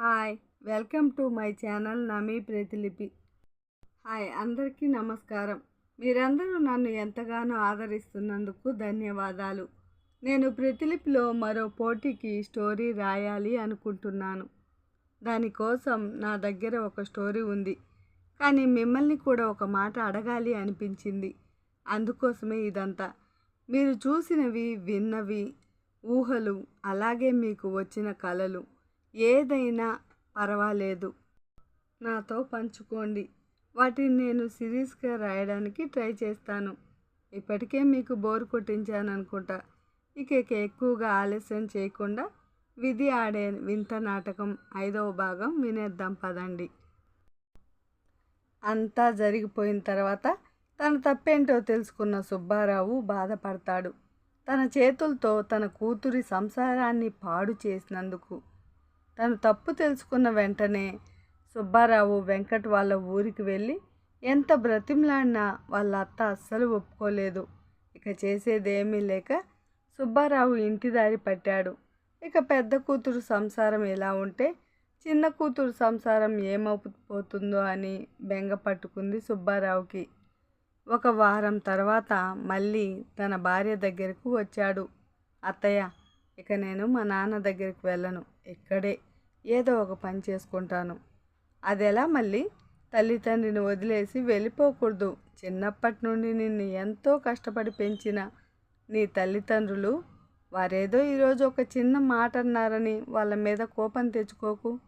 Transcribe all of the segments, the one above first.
Hi welcome to my channel నమీ Pratilipi hi అందరికీ నమస్కారం. మీరందరూ నన్ను ఎంతగానో ఆదరిస్తున్నందుకు ధన్యవాదాలు. నేను ప్రతిలిపిలో మరో పోటీకి స్టోరీ రాయాలి అనుకుంటున్నాను. దానికోసం నా దగ్గర ఒక స్టోరీ ఉంది. కానీ మిమ్మల్ని కూడా ఒక మాట అడగాలి అనిపించింది. అందుకోసమే ఇదంతా. మీరు చూసినవి విన్నవి ఊహలు అలాగే మీకు వచ్చిన కళలు. ఏదైనా పర్వాలేదు. నాతో పంచుకోండి. వాటిని నేను సిరీస్గా రాయడానికి ట్రై చేస్తాను. ఇప్పటికే మీకు బోర్ కొట్టించాను అనుకుంటా ఇక ఎక్కువగా ఆలస్యం చేయకుండా విధి ఆడే వింత నాటకం ఐదవ భాగం వినేద్దాం పదండి. అంతా జరిగిపోయిన తర్వాత తన తప్పేంటో తెలుసుకున్న సుబ్బారావు బాధపడతాడు. తన చేతులతో తన కూతురి సంసారాన్ని పాడు చేసినందుకు తను తప్పు తెలుసుకున్న వెంటనే సుబ్బారావు వెంకట్ వాళ్ళ ఊరికి వెళ్ళి ఎంత బ్రతిమలాడినా వాళ్ళ అత్త అస్సలు ఒప్పుకోలేదు. ఇక చేసేదేమీ లేక సుబ్బారావు ఇంటి దారి పట్టాడు. ఇక పెద్ద కూతురు సంసారం ఎలా ఉంటే చిన్న కూతురు సంసారం ఏమైపోతుందో అని బెంగ పట్టుకుంది సుబ్బారావుకి. ఒక వారం తర్వాత మళ్ళీ తన భార్య దగ్గరకు వచ్చాడు. అత్తయ్య ఇక నేను మా నాన్న దగ్గరికి వెళ్ళను. ఇక్కడే ఏదో ఒక పని చేసుకుంటాను. అదెలా మళ్ళీ? తల్లిదండ్రిని వదిలేసి వెళ్ళిపోకూడదు. చిన్నప్పటి నుండి నిన్ను ఎంతో కష్టపడి పెంచిన నీ తల్లిదండ్రులు వారేదో ఈరోజు ఒక చిన్న మాట అన్నారని వాళ్ళ మీద కోపం తెచ్చుకోకు.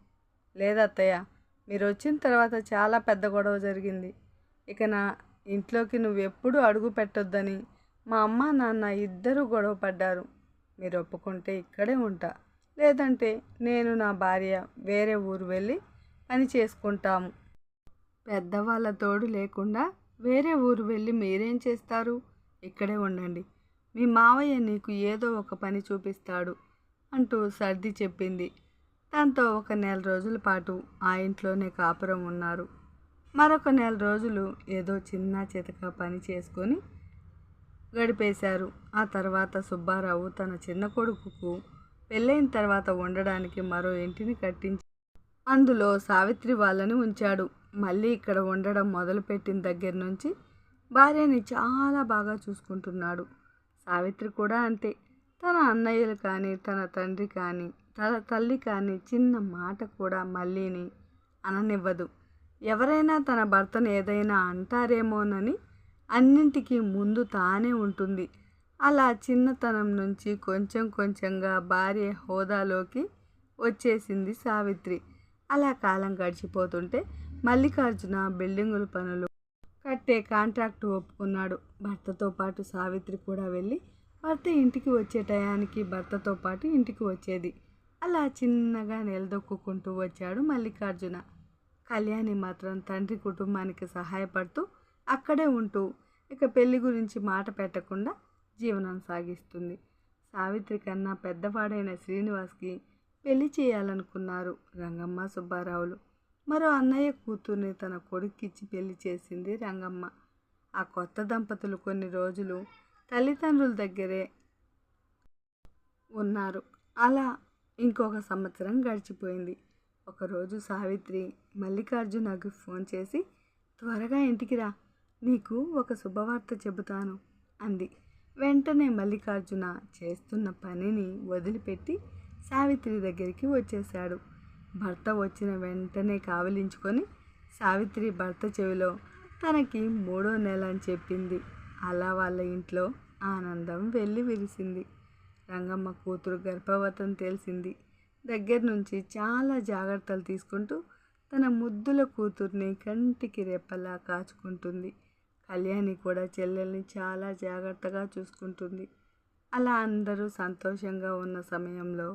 లేదత్తయ్య మీరు వచ్చిన తర్వాత చాలా పెద్ద గొడవ జరిగింది. ఇక నా ఇంట్లోకి నువ్వెప్పుడు అడుగు పెట్టొద్దని మా అమ్మ నాన్న ఇద్దరూ గొడవ పడ్డారు. మీరు ఒప్పుకుంటే ఇక్కడే ఉంటా. లేదంటే నేను నా భార్య వేరే ఊరు వెళ్ళి పని చేసుకుంటాము. పెద్దవాళ్ళ తోడు లేకుండా వేరే ఊరు వెళ్ళి మీరేం చేస్తారు? ఇక్కడే ఉండండి. మీ మావయ్య నీకు ఏదో ఒక పని చూపిస్తాడు అంటూ సర్ది చెప్పింది. దాంతో ఒక నెల రోజుల పాటు ఆ ఇంట్లోనే కాపురం ఉన్నారు. మరొక నెల రోజులు ఏదో చిన్న చితక పని చేసుకొని గడిపేశారు. ఆ తర్వాత సుబ్బారావు తన చిన్న కొడుకుకు పెళ్ళైన తర్వాత ఉండడానికి మరో ఇంటిని కట్టించి అందులో సావిత్రి వాళ్ళని ఉంచాడు. మళ్ళీ ఇక్కడ ఉండడం మొదలుపెట్టిన దగ్గర నుంచి భార్యని చాలా బాగా చూసుకుంటున్నాడు. సావిత్రి కూడా అంతే. తన అన్నయ్యలు కానీ తన తండ్రి కానీ తన తల్లి కానీ చిన్న మాట కూడా మళ్ళీని అననివ్వదు. ఎవరైనా తన భర్తను ఏదైనా అంటారేమోనని అన్నింటికీ ముందు తానే ఉంటుంది. అలా చిన్నతనం నుంచి కొంచెం కొంచెంగా భార్య హోదాలోకి వచ్చేసింది సావిత్రి. అలా కాలం గడిచిపోతుంటే మల్లికార్జున బిల్డింగుల పనులు కట్టే కాంట్రాక్ట్ ఒప్పుకున్నాడు. భర్తతో పాటు సావిత్రి కూడా వెళ్ళి భర్త ఇంటికి వచ్చే టయానికి భర్తతో పాటు ఇంటికి వచ్చేది. అలా చిన్నగా నిలదొక్కుంటూ వచ్చాడు మల్లికార్జున. కళ్యాణి మాత్రం తండ్రి కుటుంబానికి సహాయపడుతూ అక్కడే ఉంటూ ఇక పెళ్ళి గురించి మాట పెట్టకుండా జీవనం సాగిస్తుంది. సావిత్రి కన్నా పెద్దవాడైన శ్రీనివాస్కి పెళ్ళి చేయాలనుకున్నారు రంగమ్మ సుబ్బారావులు. మరో అన్నయ్య కూతుర్ని తన కొడుక్కిచ్చి పెళ్ళి చేసింది రంగమ్మ. ఆ కొత్త దంపతులు కొన్ని రోజులు తల్లిదండ్రుల దగ్గరే ఉన్నారు. అలా ఇంకొక సంవత్సరం గడిచిపోయింది. ఒకరోజు సావిత్రి మల్లికార్జునకు ఫోన్ చేసి త్వరగా ఇంటికి రా నీకు ఒక శుభవార్త చెబుతాను అంది. వెంటనే మల్లికార్జున చేస్తున్న పనిని వదిలిపెట్టి సావిత్రి దగ్గరికి వచ్చేశాడు. భర్త వచ్చిన వెంటనే కావలించుకొని సావిత్రి భర్త చెవిలో తనకి మూడో నెల అని చెప్పింది. అలా వాళ్ళ ఇంట్లో ఆనందం వెళ్ళి విరిసింది. రంగమ్మ కూతురు గర్భవతం తెలిసింది. దగ్గర నుంచి చాలా జాగ్రత్తలు తీసుకుంటూ తన ముద్దుల కూతుర్ని కంటికి రెప్పలా కాచుకుంటుంది. కళ్యాణి కూడా చెల్లెల్ని చాలా జాగ్రత్తగా చూసుకుంటుంది. అలా అందరూ సంతోషంగా ఉన్న సమయంలో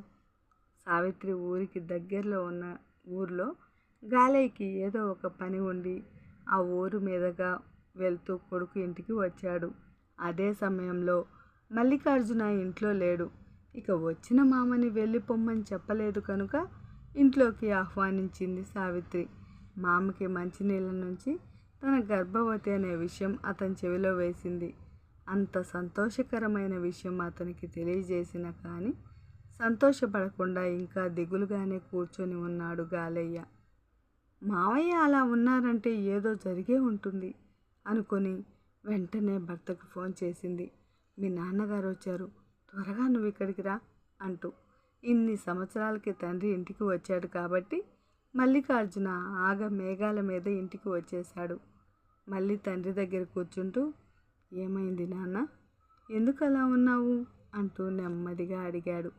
సావిత్రి ఊరికి దగ్గరలో ఉన్న ఊర్లో గాలయ్యకి ఏదో ఒక పని ఉండి ఆ ఊరు మీదగా వెళ్తూ కొడుకు ఇంటికి వచ్చాడు. అదే సమయంలో మల్లికార్జున ఇంట్లో లేడు. ఇక వచ్చిన మామని వెళ్ళి పొమ్మని చెప్పలేదు కనుక ఇంట్లోకి ఆహ్వానించింది సావిత్రి. మామకి మంచినీళ్ళ నుంచి తన గర్భవతి అనే విషయం అతని చెవిలో వేసింది. అంత సంతోషకరమైన విషయం అతనికి తెలియజేసిన కానీ సంతోషపడకుండా ఇంకా దిగులుగానే కూర్చొని ఉన్నాడు గాలయ్య. మావయ్య అలా ఉన్నారంటే ఏదో జరిగే ఉంటుంది అనుకొని వెంటనే భర్తకు ఫోన్ చేసింది. మీ నాన్నగారు వచ్చారు. త్వరగా నువ్వు ఇక్కడికి రా అంటూ. ఇన్ని సంవత్సరాలకి తండ్రి ఇంటికి వచ్చాడు కాబట్టి మల్లికార్జున ఆగ మేఘాల మీద ఇంటికి వచ్చేశాడు. మళ్ళీ తండ్రి దగ్గర కూర్చుంటూ ఏమైంది నాన్న? ఎందుకు అలా ఉన్నావు? అంటూ నెమ్మదిగా అడిగాడు.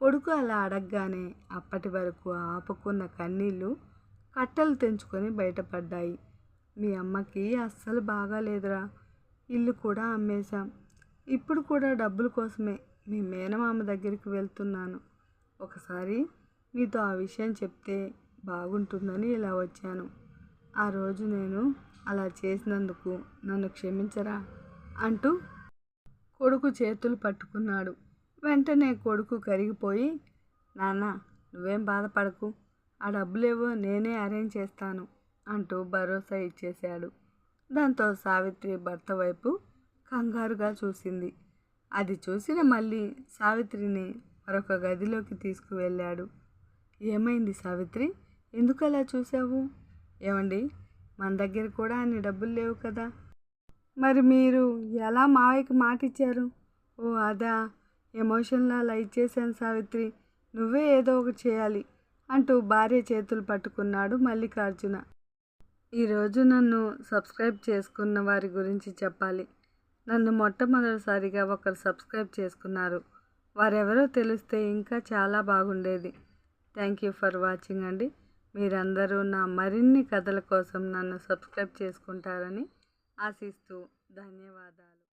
కొడుకు అలా అడగగానే అప్పటి వరకు ఆపుకున్న కన్నీళ్ళు కట్టలు తెంచుకొని బయటపడ్డాయి. మీ అమ్మకి అస్సలు బాగాలేదురా. ఇల్లు కూడా అమ్మేశాం. ఇప్పుడు కూడా డబ్బుల కోసమే మీ మేనమామ దగ్గరికి వెళ్తున్నాను. ఒకసారి మీతో ఆ విషయం చెప్తే బాగుంటుందని ఇలా వచ్చాను. ఆ రోజు నేను అలా చేసినందుకు నన్ను క్షమించరా? అంటూ కొడుకు చేతులు పట్టుకున్నాడు. వెంటనే కొడుకు కరిగిపోయి నాన్న నువ్వేం బాధపడకు. ఆ డబ్బులేవో నేనే అరేంజ్ చేస్తాను అంటూ భరోసా ఇచ్చేశాడు. దాంతో సావిత్రి భర్త వైపు కంగారుగా చూసింది. అది చూసిన మళ్ళీ సావిత్రిని మరొక గదిలోకి తీసుకువెళ్ళాడు. ఏమైంది సావిత్రి? ఎందుకు అలా చూసావు ఏమండి? మన దగ్గర కూడా అన్ని డబ్బులు లేవు కదా. మరి మీరు ఎలా మావయ్యకి మాట ఇచ్చారు ఓ అదా. ఎమోషన్లో అలా ఇచ్చేశాను సావిత్రి. నువ్వే ఏదో ఒకటి చేయాలి అంటూ భార్య చేతులు పట్టుకున్నాడు మల్లికార్జున. ఈరోజు నన్ను సబ్స్క్రైబ్ చేసుకున్న వారి గురించి చెప్పాలి. నన్ను మొట్టమొదటిసారిగా ఒకరు సబ్స్క్రైబ్ చేసుకున్నారు. వారెవరో తెలిస్తే ఇంకా చాలా బాగుండేది. థ్యాంక్ యూ ఫర్ వాచింగ్ అండి. మీరందరూ నా మరిన్ని కథల కోసం నన్ను సబ్స్క్రైబ్ చేసుకుంటారని ఆశిస్తూ ధన్యవాదాలు.